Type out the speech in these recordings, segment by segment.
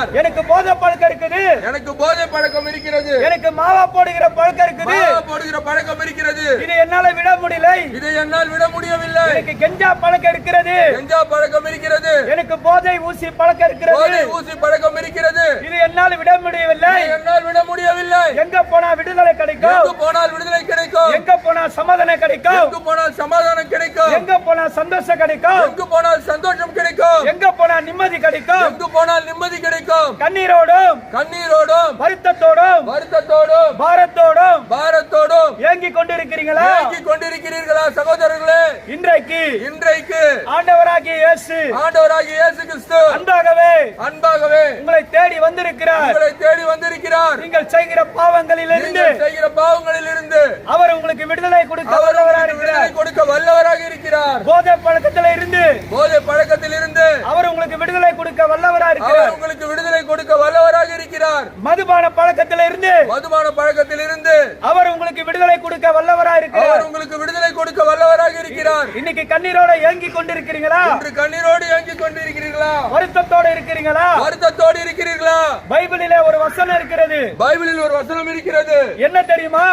இருக்கிறார் எனக்கு போதை பழக்கம் இருக்குது. எனக்கு போதை பழக்கம் இருக்கிறது. எனக்கு மாவா போடுகிற பழக்கம் இருக்குது. போடுகிற பழக்கம் இருக்கிறது. இதை என்னால விட முடியல. இதை என்னால் விட முடியவில்லை. எனக்கு கெஞ்சா பழக்கம் இருக்கிறது. கஞ்சா பழக்கம் இருக்கிறது. எனக்கு போதை ஊசி பழக்கம் இருக்கிறது. ஊசி பழக்கம் இருக்கிறது. இது என்னால விட முடியவில்லை இதை என்னால் விட முடியவில்லை. எங்க போனா விடுதலை கிடைக்கும்? எங்கு போனால் விடுதலை கிடைக்கும்? எங்க போனா சமாதானம் கிடைக்கும்? எங்கு போனால் சமாதானம் கிடைக்கும்? எங்க போனா சந்தோஷம் கிடைக்கும்? எங்கு போனால் சந்தோஷம் கிடைக்கும்? எங்க போனா நிம்மதி கிடைக்கும்? எங்கு போனால் நிம்மதி கிடைக்கும்? கண்ணீரோடும் கண்ணீரோடும் வருத்தத்தோடும் வருத்தத்தோடும் பாரத்தோடும் ஏங்கி கொண்டிருக்கிறீங்களா ஏங்கிக் கொண்டிருக்கிறீர்களா சகோதரர்களே? இன்றைக்கு இன்றைக்கு ஆண்டவராகிய இயேசு ஆண்டவராகிய இயேசு கிறிஸ்து அன்பாகவே அன்பாகவே உங்களை தேடி வந்திருக்கிறார். உங்களை தேடி வந்திருக்கிறார். நீங்கள் செய்கிற பாவங்களிலிருந்து நீங்கள் செய்கிற பாவங்களில் இருந்து அவர் உங்களுக்கு விடுதலை கொடுக்க வல்லவராக இருக்கிறார். கொடுக்க வல்லவராக இருக்கிறார். போதை பழக்கத்தில இருந்து போதை பழக்கத்தில் இருந்து அவர் உங்களுக்கு விடுதலை கொடுக்க வல்லவராக இருக்கிறார். உங்களுக்கு விடுதலை கொடுக்க வல்லவராக இருக்கிறார். மதுபான பழக்கத்தில இருந்து மதுபான பழக்கத்தில் இருந்து அவர் உங்களுக்கு விடுதலை கொடுக்க வல்லவராக அவர் இருக்கிறார் உங்களுக்கு விடுதலை கொடுக்க வல்லவராக இருக்கிறார் இன்னைக்கு கண்ணீரோட ஏங்கி கொண்டிருக்கிறீங்களா? இன்று கண்ணீரோடு ஏங்கிக் கொண்டிருக்கிறீர்களா? வருத்தத்தோட இருக்கிறீங்களா? இருக்கிறீர்களா பைபிளிலே ஒரு வசனம் இருக்கிறது. பைபிளில் ஒரு வசனம் இருக்கிறது. என்ன தெரியுமா?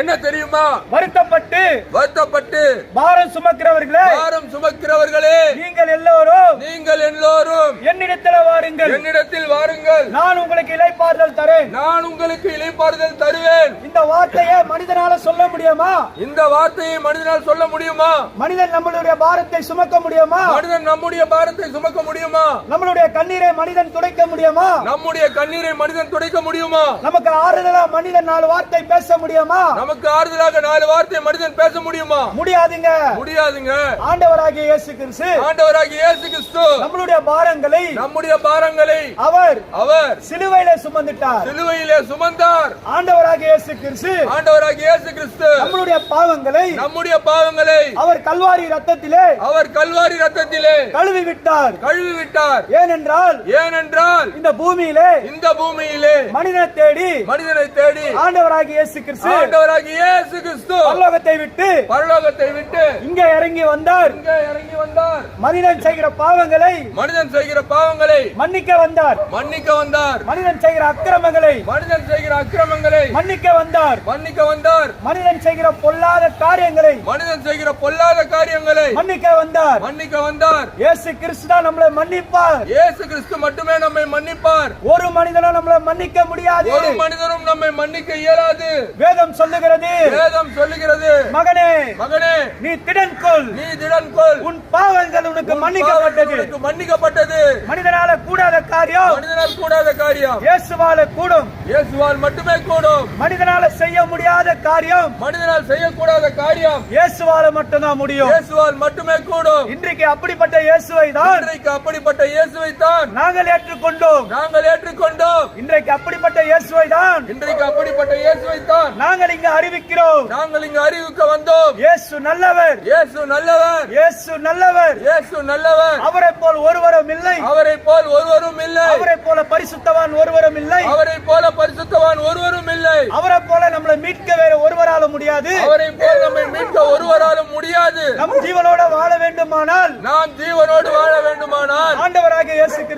என்ன தெரியுமா? வருத்தப்பட்டு வருத்தப்பட்டு பாரம் சுமக்கிறவர்களே பாரம் சுமக்கிறவர்களே நீங்கள் எல்லோரும் நீங்கள் எல்லோரும் என்னிடத்துல வாருங்கள். என்னிடத்தில் வாருங்கள். நான் உங்களுக்கு இலைப்பாறுதல் தரேன். நான் உங்களுக்கு இளைப்பாறுதல் தருவேன். இந்த வார்த்தையை மனிதனால சொல்ல முடியுமா? இந்த வார்த்தையை மனிதனால் சொல்ல முடியுமா? மனிதன் நம்மளுடைய பாரத்தை சுமக்க முடியுமா? மனிதன் நம்முடைய பாரத்தை சுமக்க முடியுமா? நம்மளுடைய கண்ணீரை மனிதன் துடைக்க முடியுமா? நம்முடைய கண்ணீரை மனிதன் துடைக்க முடியுமா? நமக்கு ஆறுதலா மனிதன் நாலு வார்த்தை பேச முடியுமா? நமக்கு ஆறுதலாக நாலு வார்த்தை மனிதன் பேச முடியுமா? முடியாதுங்க. முடியாதுங்க. ஆண்டவராகிய இயேசு கிறிஸ்து ஆண்டவராகிய இயேசு கிறிஸ்து. நம்மளுடைய பாரங்களை நம்முடைய பாரங்களை. அவர் அவர் சிலுவையில சுமந்துட்டார். சிலுவையிலே சுமந்தார். ஆண்டவராகிய இயேசு கிறிஸ்து ஆண்டவராகிய இயேசு கிறிஸ்து. நம்மளுடைய பாவங்களை நம்முடைய பாவங்களை. அவர் கல்வாரி ரத்தத்திலே அவர் கல்வாரி ரத்தத்திலே கழுவி விட்டார் கழுவி விட்டார் ஏனென்றால் ஏனென்றால் இந்த பூமியிலே இந்த பூமியிலே மனிதனை தேடி மனிதனை தேடி ஆண்டவராகிய இயேசு கிறிஸ்து ஆண்டவராகிய இயேசு கிறிஸ்து பரலோகத்தை விட்டு பரலோகத்தை விட்டு இங்கே இறங்கி வந்தார். இங்கே இறங்கி வந்தார். மனிதன் செய்கிற பாவங்களை மனிதன் செய்கிற பாவங்களை மன்னிக்க வந்தார். மன்னிக்க வந்தார். மனிதன் செய்கிற அக்கிரமங்களை மனிதன் செய்கிற அக்கிரமங்களை மன்னிக்க வந்தார். மன்னிக்க வந்தார். மனிதன் செய்கிற பொல்லாத காரியங்களை மனிதன் செய்கிற பொல்லாத காரியங்களை மன்னிக்க வந்தார். மன்னிக்க வந்தார். இயேசு கிறிஸ்து தான் நம்மளை மன்னிப்பார். இயேசு கிறிஸ்து மட்டுமே நம்மை மன்னிப்பார். ஒரு மனிதனும் நம்மளை மன்னிக்க முடியாது. ஒரு மனிதரும் நம்மை மன்னிக்க இயலாது. வேதம் சொல்லுகிறது. வேதம் சொல்லுகிறது. மகனே மகனே நீ திடன் கொள். நீ திடன் கொள். உன் பாவங்கள் உனக்கு உன் மன்னிக்கப்பட்டது. உனக்கு மன்னிக்கப்பட்டது. மனிதனால கூடாத காரியம். மனிதனால் கூடாத காரியம். இயேசுவால கூடும். இயேசுவால் மட்டுமே கூடும். மனிதனால செய்ய முடியாத காரியம். மனிதனால் செய்யக்கூடாத காரியம். இயேசுவால மட்டும்தான் முடியும். இயேசுவால் மட்டுமே கூடும். இன்றைக்கு அப்படிப்பட்ட இயேசுவை தான் இன்றைக்கு அப்படிப்பட்ட இயேசுவை தான் நாங்கள் ஏற்றுக்கொண்டோம். நாங்கள் ஏற்றுக்கொண்டோம். இன்றைக்கு அப்படிப்பட்ட இயேசுவை தான் இன்றைக்கு அப்படிப்பட்ட இயேசுவை தான் நாங்கள் இங்கு அறிவிக்கிறோம். நாங்கள் இங்கு அறிவிக்க வந்தோம். இயேசு நல்லவர். இயேசு நல்லவர். இயேசு நல்லவர். இயேசு நல்லவர். அவரை போல் ஒருவரும் இல்லை. அவரை போல் ஒருவரும் இல்லை. அவரை போல பரிசுத்தவான் ஒருவரும் இல்லை. அவரை போல பரிசுத்தவான் ஒருவரும் இல்லை. அவரை போல நம்மளை மீட்க வேற ஒருவரால முடியாது. அவரை போல் நம்மை மீட்க ஒருவராலும் முடியாது. நம் ஜீவனோட வாழ வேண்டுமானால் நாம் ஜீவனோடு வாழ வேண்டுமானால்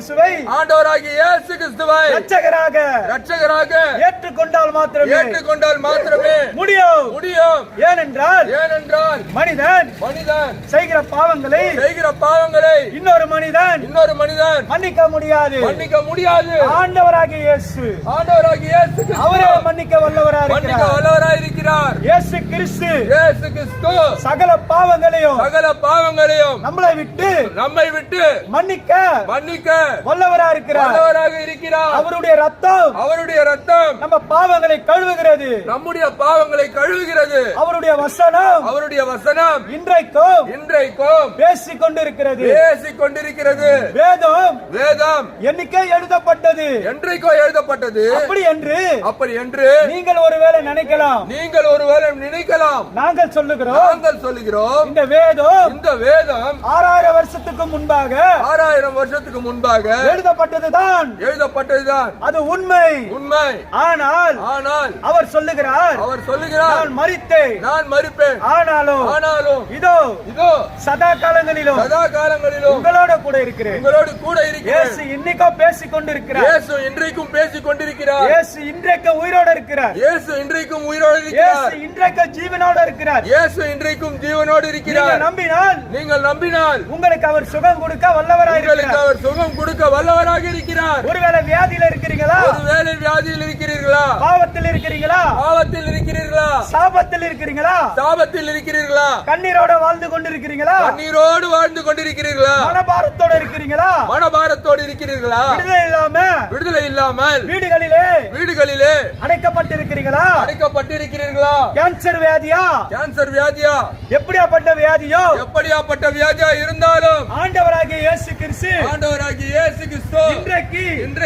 சுவை ஆண்டவராகிய கிறிஸ்துவை ரட்சகராக ரட்சகராக ஏற்றுக்கொண்டால் மாத்திரமே. ஏற்றுக்கொண்டால் மாத்திரமே. முடியும். முடியும். ஏனென்றால் ஏனென்றால் மனிதன் மனிதன் செய்கிற பாவங்களை செய்கிற பாவங்களை இன்னொரு மனிதன் இன்னொரு மனிதன் மன்னிக்க முடியாது. மன்னிக்க முடியாது. ஆண்டவராகிய இயேசு. ஆண்டவராகிய இயேசு அவரே மன்னிக்க வல்லவரா மன்னிக்க இருக்கிறார் வல்லவராய் இருக்கிறார் இயேசு கிறிஸ்து. இயேசு கிறிஸ்து. சகல பாவங்களையும் சகல பாவங்களையும் நம்மளை விட்டு நம்மை விட்டு மன்னிக்க மன்னிக்க வல்லவரா இருக்கிறார். வல்லவராக இருக்கிறார் அவருடைய ரத்தம் அவருடைய ரத்தம் நம்ம பாவங்களை கழுவுகிறது. நம்முடைய பாவங்களை கழுவுகிறது. அவருடைய வசனம் அவருடைய வசனம் இன்றைக்கும் இன்றைக்கும் பேசிக் கொண்டிருக்கிறது பேசிக் கொண்டிருக்கிறது வேதம் வேதம் எண்ணிக்கை எழுதப்பட்டது. என்றைக்கோ எழுதப்பட்டது. அப்படி என்று அப்படி என்று நீங்கள் ஒருவேளை நினைக்கலாம். நீங்கள் ஒருவேளை நினைக்கலாம். நாங்கள் சொல்லுகிறோம். நாங்கள் சொல்லுகிறோம். இந்த வேதம் இந்த வேதம் ஆறாயிரம் வருஷத்துக்கு முன்பாக ஆறாயிரம் வருஷத்துக்கு முன்பாக எழுதப்பட்டதுதான். எழுதப்பட்டதுதான் அது உண்மை. உண்மை. ஆனால் ஆனால் அவர் சொல்லுகிறார் அவர் சொல்லுகிறார் நான் மறித்தேன். நான் மறுப்பேன். ஆனாலும் ஆனாலும் இதோ இதோ சதா காலங்களிலும் சதா காலங்களிலும் உங்களோட கூட இருக்கிறேன். உங்களோடு கூட இருக்கிறேன். இயேசு இன்னைக்கோ பேசிக் கொண்டிருக்கிறார் இயேசு இன்றைக்கும் பேசிக் கொண்டிருக்கிறார் இயேசு இன்றைக்கு உயிரோட இருக்கிறார். இயேசு இன்றைக்கும் உயிரோடு இயேசு இருக்கிறார் இன்றைக்கு ஜீவனோட இருக்கிறார். இயேசு இன்றைக்கும் ஜீவனோடு இருக்கிறார். நம்பினால் நீங்கள் நம்பினால் உங்களுக்கு அவர் சுகம் கொடுக்க வல்லவராய் உங்களுக்கு இருக்கிறார். அவர் சுகம் கொடுக்க வல்லவராக இருக்கிறார். ஒருவேளை வியாதியில இருக்கிறீங்களா? ஒருவேளை வியாதியில் இருக்கிறீர்களா? பாவத்தில் இருக்கிறீங்களா? பாவத்தில் இருக்கிறீர்களா? சாபத்தில் இருக்கிறீங்களா? சாபத்தில் இருக்கிறீர்களா? கண்ணீரோட வாழ்ந்து கொண்டிருக்கிறீங்களா? கண்ணீரோடு வாழ்ந்து கொண்டிருக்கிறீர்களா? மனபாரத்தோட இருக்கிறீங்களா? மனபாரத்தோடு இருக்கிறீர்களா? விடுதலை இல்லாம விடுதலை இல்லாமல் வீடுகளிலே வீடுகளிலே அடைக்கப்பட்டிருக்கிறீங்களா? அடைக்கப்பட்டிருக்கிறீர்களா? கேன்சர் வியாதியா? கேன்சர் வியாதியா? எப்படியாப்பட்ட வியாதியோ? எப்படியாப்பட்ட வியாதியா இருந்தாலும் ஆண்டவராகிய இயேசு கிறிஸ்து ஆண்டவராகிய இயேசு கிறிஸ்து இன்றைக்கு இன்றைக்கு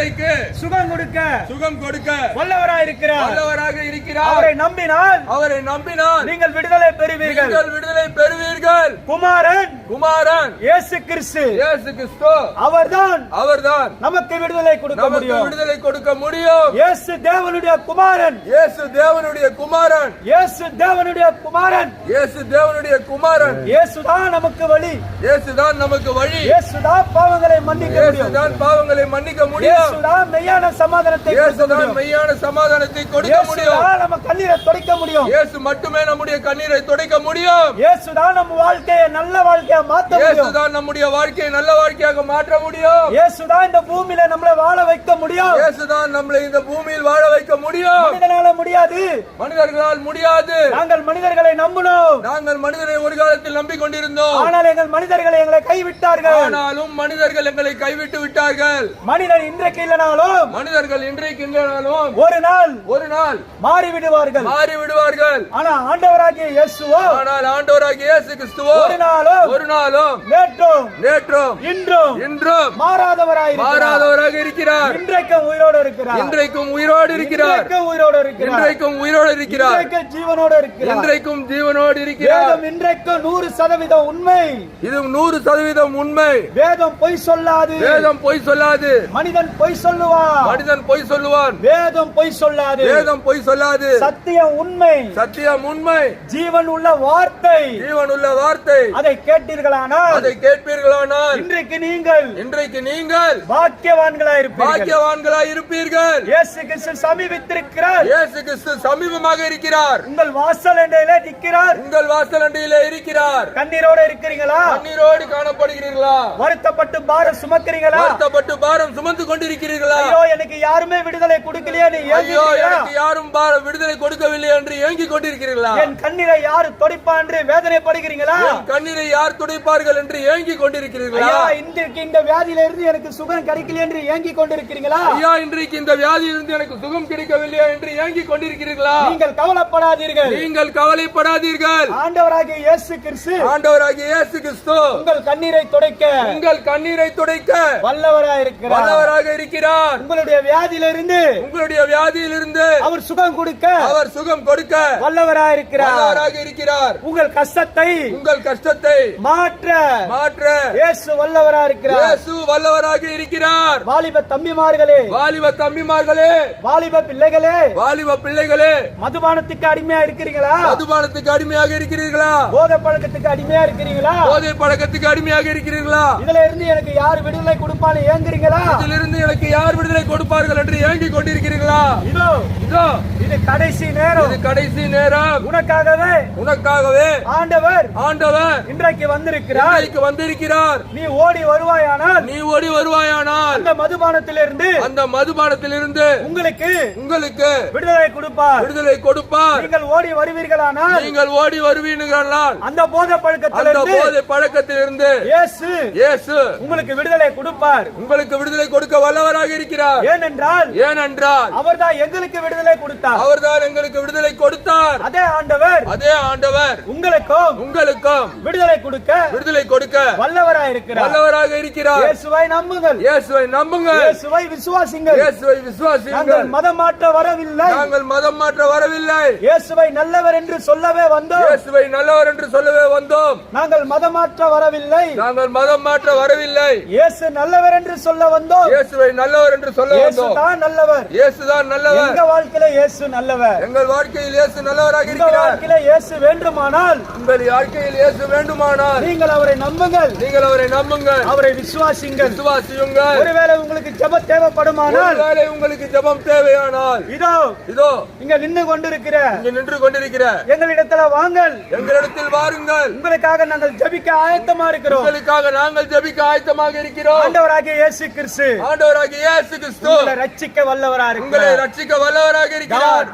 சுகம் கொடுக்க சுகம் கொடுக்க வல்லவராய் இருக்கிறார். வல்லவராக இருக்கிறார். அவரை நம்பினால் அவரை நம்பினால் நீங்கள் விடுதலை பெறுவீர்கள். விடுதலை பெறுவீர்கள். குமாரன் குமாரன். இயேசு கிறிஸ்து இயேசு கிறிஸ்து அவர்தான். அவர்தான். நமக்கு விடுதலை கொடுக்க முடியும். விடுதலை கொடுக்க முடியும். இயேசு தேவனுடைய குமாரன். இயேசு தேவனுடைய குமாரன். இயேசு தேவனுடைய குமாரன். இயேசு தேவனுடைய குமாரன். இயேசுதான் நமக்கு வழி. இயேசுதான் நமக்கு வழி. இயேசுதான் பாவங்களை மன்னிக்க முடியும். இயேசுதான் பாவங்களை மன்னிக்க முடியும். இயேசுதான் மெய்யான சமாதானத்தை இயேசுதான் முடியும். மெய்யான சமாதானத்தை கொடுக்க முடியும். நம்ம கண்ணீரை துடைக்க முடியும். இயேசு மட்டுமே நம்முடைய கண்ணீரை துடைக்க முடியும். இயேசுதான் நம்ம வாழ்க்கையை நல்ல வாழ்க்கையா மாத்த முடியும். இயேசுதான் நம்முடைய வாழ்க்கையை நல்ல வாழ்க்கையாக மாற்ற முடியும். இயேசுதான் இந்த பூமியில நம்மளை வாழ வைக்க முடியும். இயேசுதான் நம்மளை இந்த பூமியில் வாழ வைக்க முடியும். மனிதனால முடியாது. மனிதர்களால் முடியாது. நாங்கள் மனிதர்களை நம்பணும் நாங்கள் மனிதரை ஒரு காலத்தில் நம்பிக்கொண்டிருந்தோம் ஆனால் எங்கள் மனிதர்களை எங்களை கைவிட்டார்கள். ஆனாலும் மனிதர்கள் எங்களை கைவிட்டு விட்டார்கள். மனிதன் இன்றைக்கு இல்லைனாலும் மனிதர்கள் இன்றைக்கு இல்லைனாலும் ஒரு நாள் ஒரு நாள் மாறி விடுவார்கள் மாறி விடுவார்கள் ஆனா ஆண்டவராகிய இயேசுவோ ஆனால் ஆண்டவராகிய இயேசு கிறிஸ்துவோ ஒரு நாளும் ஒரு நாளும் நேற்றும் நேற்றும் இன்றும் இன்றும் மாறாதவராய் மாறாதவராக இருக்கிறார். இன்றைக்கும் உயிரோடு இருக்கிறார். இன்றைக்கும் உயிரோடு இருக்கிறார். இன்றைக்கும் உயிரோடு இருக்கிறார். இன்றைக்கும் உயிரோடு இருக்கிறார். இன்றைக்கும் ஜீவனோடு இருக்கிறார். இன்றைக்கும் ஜீவனோடு இருக்கிறார். வேதம் இன்றைக்கும் நூறு சதவீதம் உண்மை. இது நூறு சதவீதம் உண்மை. வேதம் பொய் சொல்லாது. வேதம் பொய் சொல்லாது. மனிதன் பொய் சொல்லுவான். மனிதன் பொய் சொல்லுவான். வேதம் பொய் சொல்லாது. வேதம் பொய் சொல்லாது. சத்தியம் உண்மை. சத்தியம் உண்மை. ஜீவன் உள்ள வார்த்தை. ஜீவன் உள்ள வார்த்தை. அதை கேட்டீர்களானால் அதை கேட்பீர்களானால் இன்றைக்கு நீங்கள் இன்றைக்கு நீங்கள் பாக்கியவான்களாய் இருப்பீர்கள். பாக்கியவான்களாய் இருப்பீர்கள். இயேசு கிறிஸ்து சமீபித்திருக்கிறார். இயேசு கிறிஸ்து சமீபமாக இருக்கிறார். உங்கள் வாசல் எண்டையில நிற்கிறார். உங்கள் வாசல் அண்டையிலே இருக்கிறார். கண்ணீரோட இருக்கிறீங்களா கண்ணீரோடு காணப்படுகிறீர்களா? வருத்தப்பட்டு பாரம் சுமக்கிறீங்களா வருத்தப்பட்டு பாரம் சுமந்து கொண்டிருக்கிறீர்களா? ஐயோ எனக்கு யாருமே விடுதலை கொடுக்கலையே நீ ஐயோ? எனக்கு யாரும் விடுதலை கொடுக்கவில்லை என்று ஏங்கிக் கொண்டிருக்கிறீர்களா? என் கண்ணீரை யாரு தொடைப்பா என்று வேதனைப்படுகிறீங்களா என் கண்ணீரை யார் துடைப்பார்கள் என்று ஏங்கிக் கொண்டிருக்கிறீர்களா? இன்றைக்கு இந்த வியாதியில இருந்து எனக்கு சுகம் கிடைக்கல என்று ஏங்கிக் கொண்டிருக்கிறீங்களா ஐயா இன்றைக்கு இந்த வியாதியிலிருந்து எனக்கு சுகம் கிடைக்கவில்லையா என்று ஏங்கிக் கொண்டிருக்கிறீர்களா? நீங்கள் கவலைப்படாதீர்கள். நீங்கள் கவலைப்படாதீர்கள். ஆண்டவராகிய இயேசு கிறிஸ்து ஆண்டவராகிய இயேசு கிறிஸ்து உங்கள் கண்ணீரை துடைக்க உங்கள் கண்ணீரை துடைக்க வல்லவராய் இருக்கிறார் வல்லவராக இருக்கிறார். உங்களுடைய வியாதியிலிருந்து உங்களுடைய வியாதியிலிருந்து அவர் சுகம் கொடுக்க அவர் சுகம் கொடுக்க வல்லவராய் இருக்கிறார் வல்லவராக இருக்கிறார். உங்கள் கஷ்டத்தை உங்கள் கஷ்டத்தை மாற்ற மாற்ற இயேசு வல்லவரா இருக்கிறார் இயேசு வல்லவராக இருக்கிறார். வாலிப தம்பிமார்களே வாலிப தம்பிமார்களே வாலிப பிள்ளைகளே வாலிப பிள்ளைகளே மதுபானத்துக்கு அடிமையா இருக்கிறீங்களா மதுபானத்துக்கு அடிமையாக இருக்கிறீர்களா? போதை பழக்கத்துக்கு அடிமையா இருக்கிறீங்களா போதை பழக்கத்துக்கு அடிமையாக இருக்கிறீர்களா? இதுல இருந்து எனக்கு யார் விடுதலை கொடுப்பான்னு ஏங்குறீங்களா? இதிலிருந்து எனக்கு யார் விடுதலை கொடுப்பார்கள் என்று ஏங்கிக் கொண்டிருக்கிறீர்களா? இதோ இதோ இது கடைசி நேரம். இது கடைசி நேரம். உனக்காகவே உனக்காகவே ஆண்டவர் ஆண்டவர் இன்றைக்கு வந்திருக்கிறார். இன்றைக்கு வந்திருக்கிறார். நீ ஓடி வருவாயானால் நீ ஓடி வருவாயானால் அந்த மதுபானத்திலிருந்து அந்த மதுபானத்திலிருந்து உங்களுக்கு உங்களுக்கு விடுதலை கொடுப்பார். விடுதலை கொடுப்பார். நீங்கள் ஓடி வருவீர்களானால் நீங்கள் ஓடி வருவீர்களால் அந்த போதை அந்த பழக்கத்திலிருந்து போதை பழக்கத்திலிருந்து இயேசு இயேசு உங்களுக்கு விடுதலை கொடுப்பார். உங்களுக்கு விடுதலை கொடுக்க வல்லவராக இருக்கிறார். ஏனென்றால் ஏனென்றால் அவர்தான் எங்களுக்கு விடுதலை கொடுத்தார். அவர்தான் எங்களுக்கு விடுதலை கொடுத்தார். அதே ஆண்டவர் அதே ஆண்டவர் உங்களுக்கும் உங்களுக்கும் விடுதலை கொடுக்க விடுதலை கொடுக்க வல்லவராய் இருக்கிறார். வல்லவராக இருக்கிறார். இயேசுவை நம்புங்கள். இயேசுவை நம்புங்கள். இயேசுவை விசுவாசிங்கள். இயேசுவை நாங்கள் விசுவாசியுங்கள் மதம் மாற்ற வரவில்லை. நாங்கள் மதம் மாற்ற வரவில்லை. இயேசுவை நல்லவர் என்று சொல்லவே வந்தோம். இயேசுவை நல்லவர் என்று சொல்லவே வந்தோம். நாங்கள் மதம் மாற்ற வரவில்லை. நாங்கள் மதம் மாற்ற வரவில்லை. இயேசு நல்லவர் என்று சொல்ல வந்தோம். இயேசுவை நல்லவர் என்று சொல்ல தான் நல்லவர். இயேசுதான் நல்லவர். எங்க வாழ்க்கையில இயேசு நல்லவர்? எங்கள் வாழ்க்கையில் இயேசு நல்லவராக இருக்கிறார். வாழ்க்கையில இயேசு வேண்டுமானால் உங்கள் வாழ்க்கையில் இயேசு வேண்டுமானால் நீங்கள் அவரை நம்புங்கள். நீங்கள் அவரை நம்புங்கள். அவரை விசுவாசிங்கள் விசுவாசியுங்கள். ஒருவேளை உங்களுக்கு ஜெப தேவைப்படுமானால் ஒருவேளை உங்களுக்கு ஜெபம் தேவையானால் இதோ இதோ இங்க நின்னு கொண்டிருக்கிற இங்கு நின்று கொண்டிருக்கிற எங்களிடத்துல வாங்கள். எங்களிடத்தில் வாருங்கள். உங்களுக்காக நாங்கள் ஜெபிக்க ஆயத்தமா இருக்கிறோம். உங்களுக்காக நாங்கள் ஜெபிக்க ஆயத்தமாக இருக்கிறோம். ஆண்டவராகிய இயேசு கிறிஸ்து. ஆண்டவராகிய இயேசு கிறிஸ்து. ரட்சிக்க வல்லவரா உங்களை ரட்சிக்க வல்லவராக இருக்கிறார்.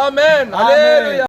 ஆமென்.